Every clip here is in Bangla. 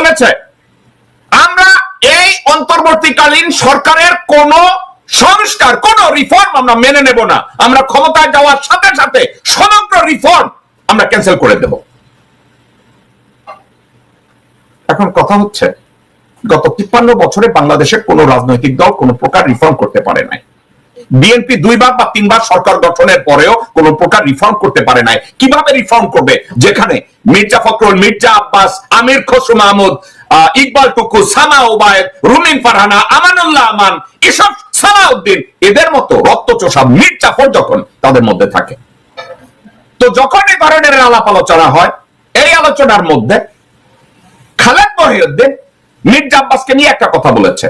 বলেছে। আমরা এই অন্তর্বর্তীকালীন সরকারের কোন সংস্কার, কোন রিফর্ম আমরা মেনে নেব না। আমরা ক্ষমতায় যাওয়ার সাথে সাথে সমগ্র রিফর্ম আমরা ক্যান্সেল করে দেব। এখন কথা হচ্ছে, গত তিপ্পান্ন বছরে বাংলাদেশের কোন রাজনৈতিক দল কোন প্রকার রিফর্ম করতে পারে নাই। বিএনপি দুইবার বা তিনবার সরকার গঠনের পরেও কোন প্রকার রিফর্ম করতে পারে নাই। কীভাবে রিফর্ম করবে? যেখানে মির্জা ফখরুল, মির্জা আব্বাস, আমির খসরু মাহমুদ ইকবাল টুকু সানা ওবায়দ, রুমিন ফারহানা, আমানুল্লাহ আমান, এসব সালাউদ্দিন, এদের মতো রক্তচোষা মির্জাফর যখন তাদের মধ্যে থাকে। তো যখন এই ধরনের আলাপ আলোচনা হয়, এই আলোচনার মধ্যে খালেদ মহিউদ্দিন মির্জা আব্বাসকে নিয়ে একটা কথা বলেছে।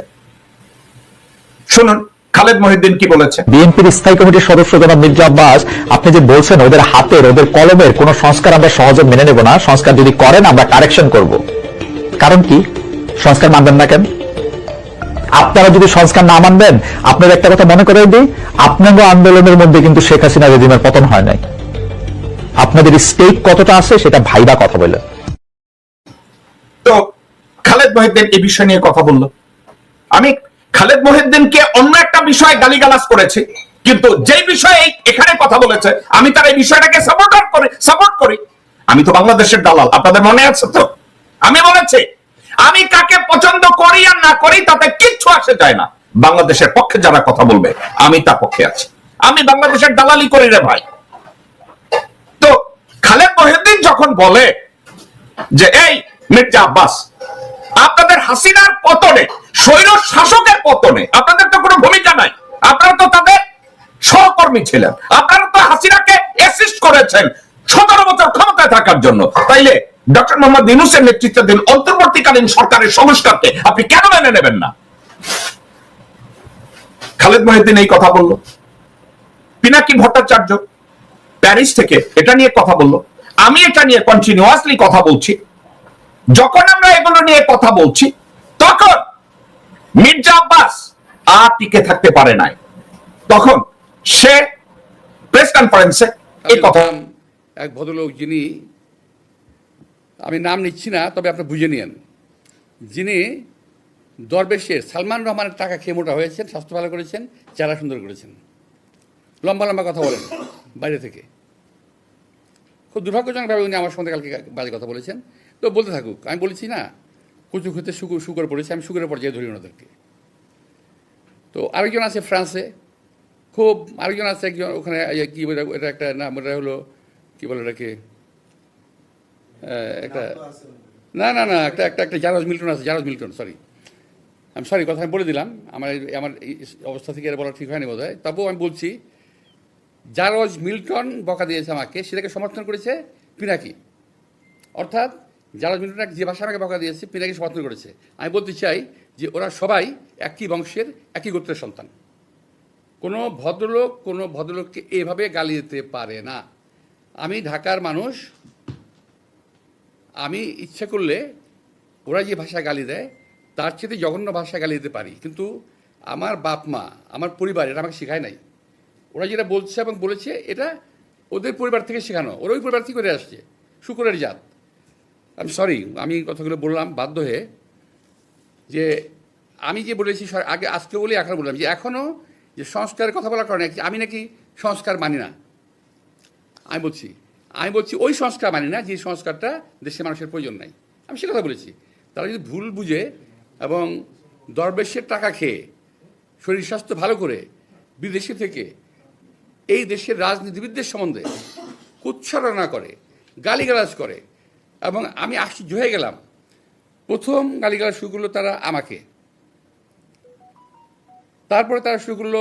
শুনুন খালেদ মহিউদ্দিন কি বলেছে? বিএনপির স্থায়ী কমিটির সদস্য জনাব মির্জা আব্বাস আপনি যে বলছেন ওদের হাতের ওদের কলমের কোন সংস্কার আমরা সহজে মেনে নেব না সংস্কার যদি করেন আমরা কারেকশন করব। কারণ কি? সংস্কার মানবেন না কেন? আপনারা যদি সংস্কার না মানবেন আপনার একটা কথা মনে করে দিই আপনাদের আন্দোলনের মধ্যে কিন্তু শেখ হাসিনা রেজিমের পতন হয় নাই। আপনাদের স্টেক কতটা আছে সেটা ভাইবা কথা বললেন তো খালেদ মহিউদ্দিন এই বিষয় নিয়ে কথা বলল। খালেদ মহিউদ্দিনকে অন্য একটা বিষয়ে গালিগালাজ করেছি। কিন্তু যে বিষয়ে এখানে কথা বলেছে, আমি তার এই বিষয়টাকে সাপোর্ট করি সাপোর্ট করি। আমি তো বাংলাদেশের দালাল, আপনাদের মনে আছে তো? আমি বলেছি, আমি কাকে পছন্দ করি আর না করি তাতে কিচ্ছু আসে যায় না। বাংলাদেশের পক্ষে যারা কথা বলবে, আমি তার পক্ষে আছি। আমি বাংলাদেশের দালালি করি রে ভাই। তো খালেদ মহিউদ্দিন যখন বলে যে, এই মির্জা আব্বাস, আপনাদের হাসিনার পতনে শাসকের পতনে। আপনাদের তো কোনো ভূমিকা নাই। আপনারা তো তাদের সহকর্মী ছিলেন। আপনারা তো হাসিনাকে অ্যাসিস্ট করেছেন সতেরো বছর ক্ষমতায় থাকার জন্য। তাইলে ডক্টর মোহাম্মদ ইউনুসের নেতৃত্বাধীন অন্তর্বর্তীকালীন সরকারের সংস্কারকে আপনি কেন মেনে নেবেন না? খালেদ মহিউদ্দিন এই কথা বলল। পিনাকি ভট্টাচার্য প্যারিস থেকে এটা নিয়ে কথা বলল। আমি এটা নিয়ে কন্টিনিউয়াসলি কথা বলছি। যখন আমরা এগুলো নিয়ে কথা বলছি মির্জা আব্বাস আর টিকে থাকতে পারে নাই। তখন সে প্রেস কনফারেন্সে এই কথা এক ভদ্রলোক যিনি আমি নাম নিচ্ছি না তবে আপনি বুঝে নিন যিনি দরবেশের সালমান রহমানের টাকা খেয়ে মোটা হয়েছেন স্বাস্থ্য ভালো করেছেন চেহারা সুন্দর করেছেন। লম্বা লম্বা কথা বলেন বাইরে থেকে। খুব দুর্ভাগ্যজনকভাবে উনি আমার সঙ্গে কালকে বাজে কথা বলেছেন। তো বলতে থাকুক আমি বলেছি না কচু খেতে শুকুর শুকর পড়েছে আমি শুকরের পর্যায়ে ধরি ওনাদেরকে। তো আরেকজন আছে ফ্রান্সে খুব আরেকজন আছে একজন ওখানে ইয়ে কি বলে এটা একটা নাম এটা হলো কি বলে এটাকে একটা না না না একটা একটা একটা জারজ মিল্টন আছে জারজ মিল্টন সরি আমি সরি কথা আমি বলে দিলাম আমার আমার অবস্থা থেকে এটা বলা ঠিক হয়নি বোধ হয় তবুও আমি বলছি জারজ মিল্টন বকা দিয়েছে আমাকে সেটাকে সমর্থন করেছে পিনাকি। অর্থাৎ জারজ মিল্টন যে ভাষা আমাকে বকা দিয়েছে, পিনাকে সমর্থন করেছে। আমি বলতে চাই যে ওরা সবাই একই বংশের, একই গোত্রের সন্তান। কোনো ভদ্রলোক, কোনো ভদ্রলোককে এভাবে গালি দিতে পারে না। আমি ঢাকার মানুষ, আমি ইচ্ছে করলে ওরা যে ভাষা গালি দেয়, তার চেয়ে জঘন্য ভাষা গালি দিতে পারি। কিন্তু আমার বাপ মা, আমার পরিবার, এটা আমাকে শেখায় নাই। ওরা যেটা বলছে এবং বলেছে, এটা ওদের পরিবার থেকে শেখানো। ওরা ওই পরিবার থেকে করে আসছে। শুকুরের জাত। আমি সরি আমি কথাগুলো বললাম, বাধ্য হয়ে যে আমি যে বলেছি আগে আজকে বলি, এখন বললাম যে এখনও যে সংস্কারের কথা বলার কারণে আমি নাকি সংস্কার মানি না। আমি বলছি আমি বলছি ওই সংস্কার মানি না যে সংস্কারটা দেশের মানুষের প্রয়োজন নাই। আমি সে কথা বলেছি। তারা যদি ভুল বুঝে এবং দরবেশের টাকা খেয়ে শরীর স্বাস্থ্য ভালো করে বিদেশে থেকে এই দেশের রাজনীতিবিদদের সম্বন্ধে উচ্চারণা করে, গালিগালাজ করে এবং আমি আশ্চর্য হয়ে গেলাম। প্রথম গালিগালাজ শুরু করল তারা আমাকে। তারপরে তারা শুরু করল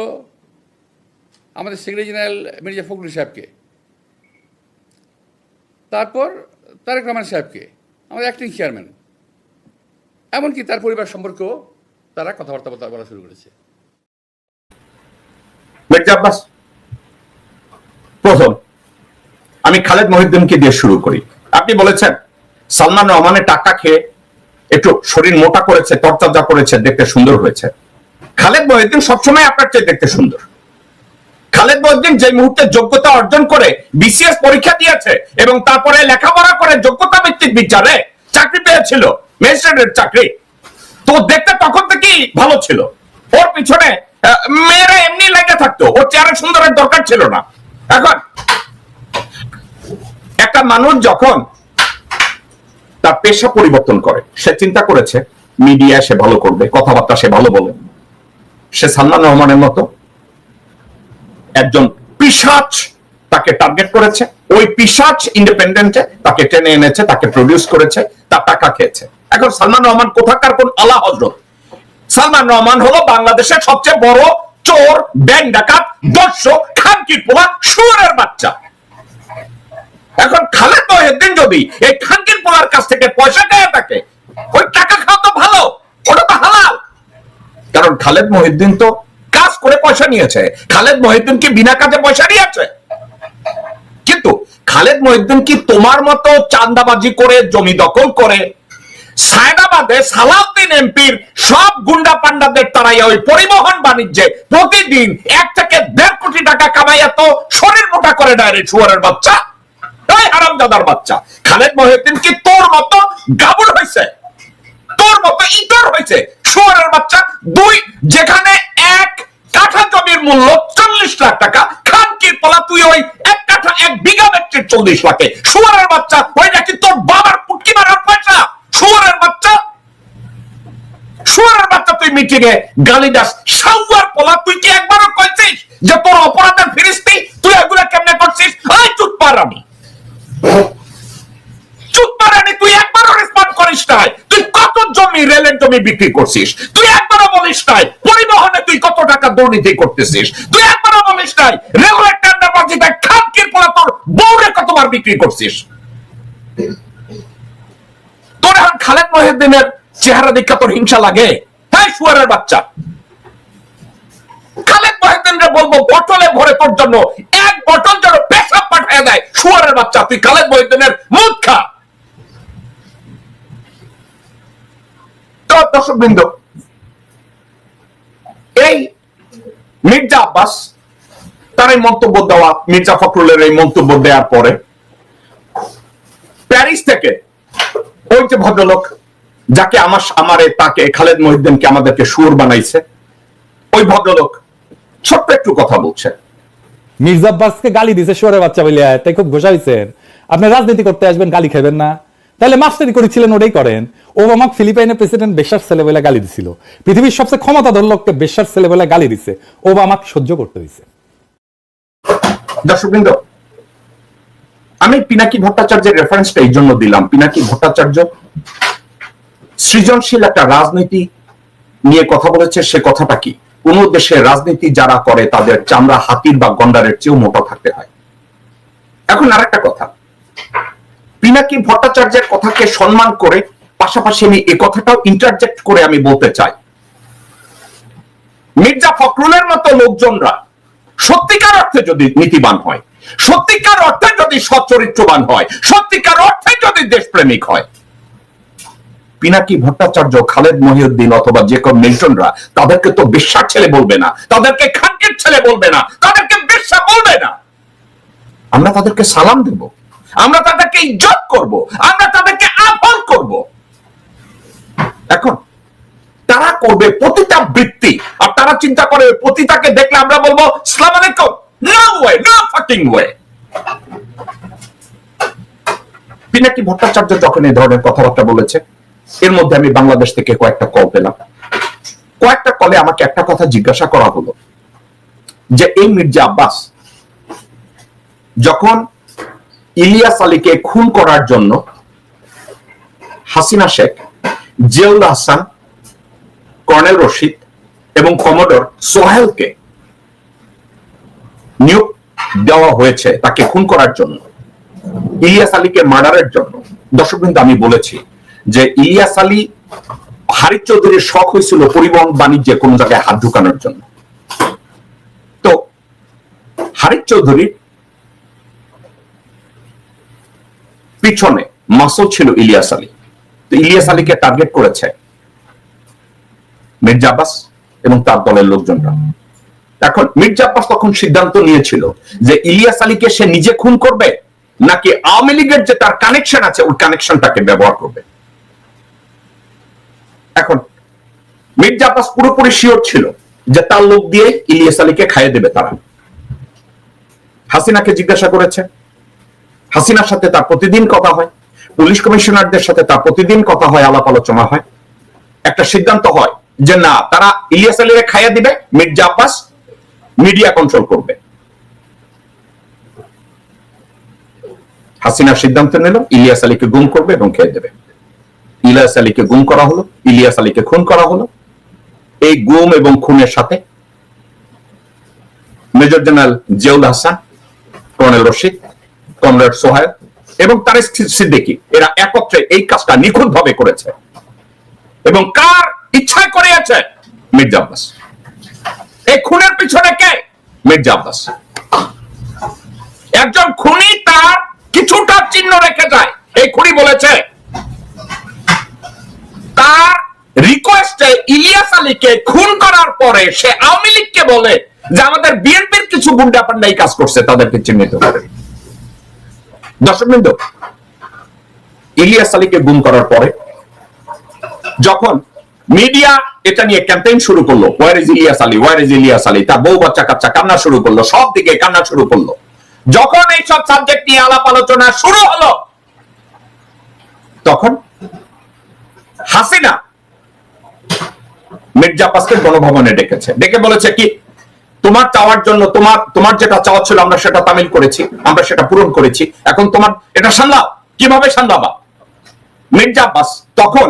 আমাদের সেক্রেটারি জেনারেল মির্জা ফখরুল সাহেবকে। তারপর তারেক রহমান সাহেবকে, আমাদের অ্যাক্টিং চেয়ারম্যান এমনকি তার পরিবার সম্পর্কেও তারা কথাবার্তা বলা শুরু করেছে। প্রথম। আমি খালেদ মহিউদ্দিনকে দিয়ে শুরু করি। আপনি বলেছেন সালমান রহমানের টাকা খেয়ে একটু শরীর মোটা করেছে, তরতাজা করেছে, দেখতে সুন্দর হয়েছে। খালেদ মহিউদ্দিন সবসময় আপনার চেয়ে দেখতে সুন্দর। খালেদ মহিউদ্দিন যে মুহূর্তে যোগ্যতা অর্জন করে বিসিএস পরীক্ষা দিয়েছে এবং তারপরে লেখাপড়া করে যোগ্যতা ভিত্তিক বিচারে চাকরি পেয়েছিল, ম্যাজিস্ট্রেটের চাকরি, তো দেখতে তখন থেকেই ভালো ছিল। ওর পিছনে মেয়েরা এমনি লেগে থাকতো, ওর চেহারা সুন্দরের দরকার ছিল না। এখন একটা মানুষ যখন তার পেশা পরিবর্তন করে। সে চিন্তা করেছে মিডিয়া সে ভালো করবে, কথাবার্তা সে ভালো বলে। সে সালমান রহমানের মতো একজন পিসাচ তাকে টার্গেট করেছে। ওই পিসাচ ইন্ডিপেন্ডেন্টে তাকে টেনে এনেছে, তাকে প্রডিউস করেছে, তার টাকা খেয়েছে। এখন সালমান রহমান কোথাকার কোন আলা হজরত সালমান রহমান হলো বাংলাদেশের সবচেয়ে বড় চোর, ব্যাংক ডাকাত দর্শক খানকির পোলা, শুয়ারের বাচ্চা। এখন খালেদ মহিউদ্দিন যদি এই খানকির পোলার কাছ থেকে পয়সা খেয়ে থাকে ওই টাকা খাওয়া তো ভালো, ওটা তো হালাল। কারণ খালেদ মহিউদ্দিন তো কাজ করে পয়সা নিয়েছে। খালেদ মহিউদ্দিন কি বিনা কাজে পয়সা নিয়েছে কিন্তু খালেদ মহিউদ্দিন কি তোমার মতো চান্দাবাজি করে, জমি দখল করে, সায়দাবাদে সালাউদ্দিন এমপির সব গুন্ডা পান্ডাদের তারাই ওই পরিবহন বাণিজ্যে প্রতিদিন এক থেকে দেড় কোটি টাকা কামাইয়া তো শরীর মোটা করে দেয় রে শুয়ারের বাচ্চা? এই হারামজাদার বাচ্চা। খালেদ মহিউদ্দিন কি তোর মতো হয়েছে তোর মতো হয়েছে শুয়ারের বাচ্চা, দুই, যেখানে এক কাঠা জমির মূল্য চল্লিশ লাখ টাকা পলা তুই ওই এক কাঠা এক বিঘা চল্লিশ লাখে। শুয়ারের বাচ্চা, ওই নাকি তোর বাবার পুটকি মারার পয়সা? শুয়ারের বাচ্চা শুয়ারের বাচ্চা তুই মিটিং এ গালি দাস সাউয়ার পোলা, তুই কি একবারও কইছিস যে তোর অপরাধের ফিরিস্তি তুই এগুলা কেমনে করছিস ওই চুপ পার আমি চুপ পারানি তুই একবারও রেসপন্ড করিস নাই তুই কত জমি বিক্রি করছিস। তুই একবারও বলিস নাই, পরিবহনে তুই কত টাকা দুর্নীতি করতেছিস? তুই একবারও বলিস নাই রেলওয়ে টেন্ডার বাজিতে খানকির পোলা তোর বউরে কতবার বিক্রি করছিস? তোর এখন খালেদ মহিউদ্দিনের চেহারা দেখা তোর হিংসা লাগে? হ্যাঁ শুয়ারের বাচ্চা। খালেদ মহিউদ্দিনকে বলব বটলে ভরে তোর জন্য এক বটল যেন পেশাব পাঠিয়ে দেয়, শুয়ারের বাচ্চা। তুই খালেদ মহিউদ্দিনের মুখ খা তো দর্শক বৃন্দ এই মির্জা আব্বাস, তার এই মন্তব্য দেওয়া, মির্জা ফখরুলের এই মন্তব্য দেওয়ার পরে প্যারিস থেকে ওই যে ভদ্রলোক যাকে আমার, আমারে, তাকে, খালেদ মহিউদ্দিনকে আমাদেরকে সুর বানাইছে, ওই ভদ্রলোক ছোট্ট একটু কথা বলছে। মির্জা আব্বাসকে গালি দিছে শোরে বাচ্চা বলে তাই খুব ঘোষা হয়েছেন আপনি রাজনীতি করতে আসবেন, গালি খাবেন না। তাহলে মাস্টারি করেছিলেন, ওটাই করেন। ও আমাকে ফিলিপাইনের প্রেসিডেন্ট বেশার ছেলে বলে গালি দিছিল। পৃথিবীর সবচেয়ে ক্ষমতাধর লোককে বেশার ছেলে বলে গালি দিছে। ও আমাকে সহ্য করতে দিছে দর্শকবৃন্দ, আমি পিনাকি ভট্টাচার্যের রেফারেন্সটা এই জন্য দিলাম। পিনাকি ভট্টাচার্য সৃজনশীল একটা রাজনীতি নিয়ে কথা বলেছে। সে কথাটা কি? কোন দেশে রাজনীতি যারা করে, তাদের চামড়া, হাতির বা গন্ডারের চেয়েও মোটা থাকতে হয়। এখন আর একটা কথা। পিনাকি ভট্টাচার্যের কথাকে সম্মান করে পাশাপাশি আমি এ কথাটাও ইন্টারজেক্ট করে আমি বলতে চাই। মির্জা ফখরুলের মতো লোকজনরা সত্যিকার অর্থে যদি নীতিবান হয়, সত্যিকার অর্থে যদি সচ্চরিত্রবান হয়, সত্যিকার অর্থে যদি দেশপ্রেমিক হয়, পিনাকি ভট্টাচার্য, খালেদ মহিউদ্দিন অথবা যে কোন মিল্টনরা তাদেরকে তো বিশ্বাস ছেলে বলবে না, তাদেরকে খানকের ছেলে বলবে না, তাদেরকে বিশ্বাস বলবে না। আমরা তাদেরকে সালাম দেব। আমরা তাদেরকে ইজ্জত করব, আমরা তাদেরকে আহ্বান করব। এখন, তারা করবে প্রতিটা বৃত্তি, আর তারা চিন্তা করে প্রতিটাকে দেখলে আমরা বলব, সালাম আলাইকুম। No way no fucking way Pinaki Bhattacharya যখন এই ধরনের কথাবার্তা বলেছে, এর মধ্যে আমি বাংলাদেশ থেকে কয়েকটা কল পেলাম। কয়েকটা কলে আমাকে একটা কথা জিজ্ঞাসা করা হলো, যে এই মির্জা আব্বাস, যখন ইলিয়াস আলীকে খুন করার জন্য হাসিনা শেখ, জিয়াউল হাসান, কর্নেল রশিদ এবং কমোডর সোহেলকে নিয়োগ দেওয়া হয়েছে তাকে খুন করার জন্য। ইলিয়াস আলীকে মার্ডারের জন্য। দর্শকবৃন্দ আমি বলেছি যে ইলিয়াস আলী হারিফ চৌধুরীর শখ হয়েছিল পরিবহন বাণিজ্যে কোন জায়গায় হাত ঢুকানোর জন্য। তো হারিফ চৌধুরীর পিছনে মাসল ছিল ইলিয়াস আলী। তো ইলিয়াস আলীকে টার্গেট করেছে মির্জা আব্বাস এবং তার দলের লোকজনরা। এখন মির্জা আব্বাস তখন সিদ্ধান্ত নিয়েছিল যে ইলিয়াস আলীকে সে নিজে খুন করবে নাকি আওয়ামী লীগের যে তার কানেকশন আছে, ওই কানেকশনটাকে ব্যবহার করবে। এখন মির্জা আব্বাস পুরোপুরি শিওর ছিল যে তার লোক দিয়ে ইলিয়াস আলীকে খাইয়ে দেবে তারা। হাসিনাকে জিজ্ঞাসা করেছে হাসিনার সাথে তার প্রতিদিন কথা হয়, পুলিশ কমিশনারদের সাথে তার প্রতিদিন কথা হয়, আলাপ আলোচনা হয়। একটা সিদ্ধান্ত হয় যে না, তারা ইলিয়াস আলীরে খাইয়ে দিবে, মির্জা আব্বাস মিডিয়া কন্ট্রোল করবে। হাসিনা সিদ্ধান্ত নিল, ইলিয়াস আলীকে গুম করবে এবং খেয়ে দেবে। ইলিয়াস আলীকে গুম করা হলো, ইলিয়াস আলীকে খুন করা হলো। এই গুম এবং খুনের সাথে major general Ziaul Hasan, colonel Rashid comrade Sohel এবং তারেক সিদ্দিকী। এরা একত্রে এই কাজটা নিখুঁত ভাবে করেছে। এবং কার ইচ্ছায় করিয়েছে মির্জা আব্বাস। এই খুনের পিছনে কে? মির্জা আব্বাস। একজন খুনি তার কিছুটা চিহ্ন রেখে যায়। এই খুনি বলেছে, তার রিকোয়েস্টে ইলিয়াস আলীকে খুন করার পরে সে আওয়ামী লীগকে বলে যে আমাদের বিএনপির কিছু গুন্ডা পান্ডা এই কাজ করছে, তাদেরকে চিহ্নিত করে। দর্শক বৃন্দ, ইলিয়াস আলীকে গুম করার পরে যখন মিডিয়া এটা নিয়ে ক্যাম্পেইন শুরু করল where is Ilias Ali? Where is Ilias Ali? তার বউ বাচ্চা কাচ্চা কান্না শুরু করল, সব দিকে কান্না শুরু করল। যখন এই সব সাবজেক্ট নিয়ে আলাপ আলোচনা শুরু হলো, তখন হাসিনা মির্জা আব্বাসকে গণভবনে ডেকেছে। ডেকে বলেছে কি তোমার চাওয়ার জন্য তোমার তোমার যেটা চাওয়া ছিল আমরা সেটা তামিল করেছি, আমরা সেটা পূরণ করেছি। এখন তোমার, এটা সামলাও। কীভাবে সামলাবা? মির্জা আব্বাস তখন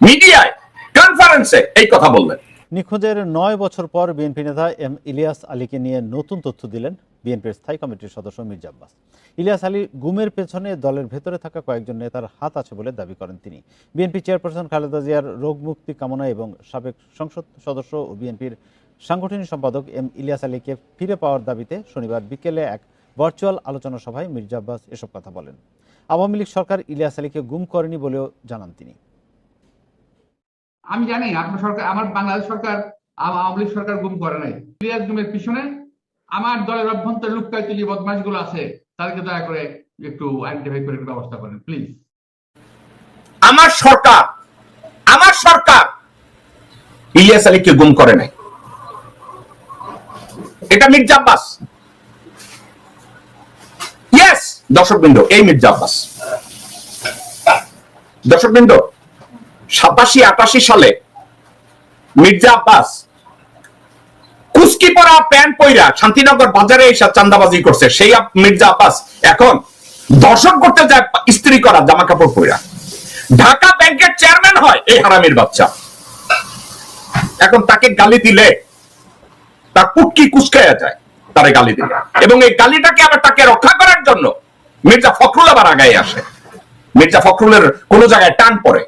মিডিয়ায় কনফারেন্সে এই কথা বললেন। নিখোঁজের নয় বছর পর বিএনপি নেতা এম ইলিয়াস আলীকে নিয়ে নতুন তথ্য দিলেন বিএনপির স্থায়ী কমিটির সদস্য মির্জা আব্বাস। ইলিয়াস আলী গুমের পেছনে দলের ভেতরে থাকা কয়েকজন নেতার হাত আছে বলে দাবি করেন তিনি। বিএনপি চেয়ারপারসন খালেদা জিয়ার রোগ মুক্তি কামনা এবং সাবেক সংসদ সদস্য ও বিএনপির সাংগঠনিক সম্পাদক এম ইলিয়াস আলীকে ফিরে পাওয়ার দাবিতে শনিবার বিকেলে এক ভার্চুয়াল আলোচনা সভায় মির্জা আব্বাস এসব কথা বলেন। আওয়ামী লীগ সরকার ইলিয়াস আলীকে গুম করেনি বলেও জানান তিনি। আমি জানি আপনার সরকার আমার বাংলাদেশ সরকার আওয়ামী লীগ সরকার গুম করে নাই। ইলিয়াস গুমের পিছনে আমার দলের অভ্যন্তরে লুকায় তুলি বদমাশগুলো আছে। তাদেরকে দয়া করে একটু আইডেন্টিফাই করে একটু ব্যবস্থা করেন প্লিজ। আমার সরকার আমার সরকার ইলিয়াস আলীকে গুম করে নাই। এটা মির্জা আব্বাস। ইয়েস দর্শকবৃন্দ, এই মির্জা আব্বাস। দর্শকবৃন্দ, সাতাশি আটাশি সালে মির্জা আব্বাস কুস্কি পরা প্যান্ট পইরা শান্তিনগর বাজারে এসে চান্দাবাজি করছে। সেই মির্জা আব্বাস এখন দর্শন করতে যায় ইস্ত্রি করা জামা কাপড় পইরা। ঢাকা ব্যাংকের চেয়ারম্যান হয় এই হারামির বাচ্চা। এখন তাকে গালি দিলে তার কুটকি কুচকাইয়া যায় তারে গালি দিলে এবং এই গালিটাকে আবার তাকে রক্ষা করার জন্য মির্জা ফখরুল আবার আগায় আসে। মির্জা ফখরুলের কোনো জায়গায় টান পড়ে।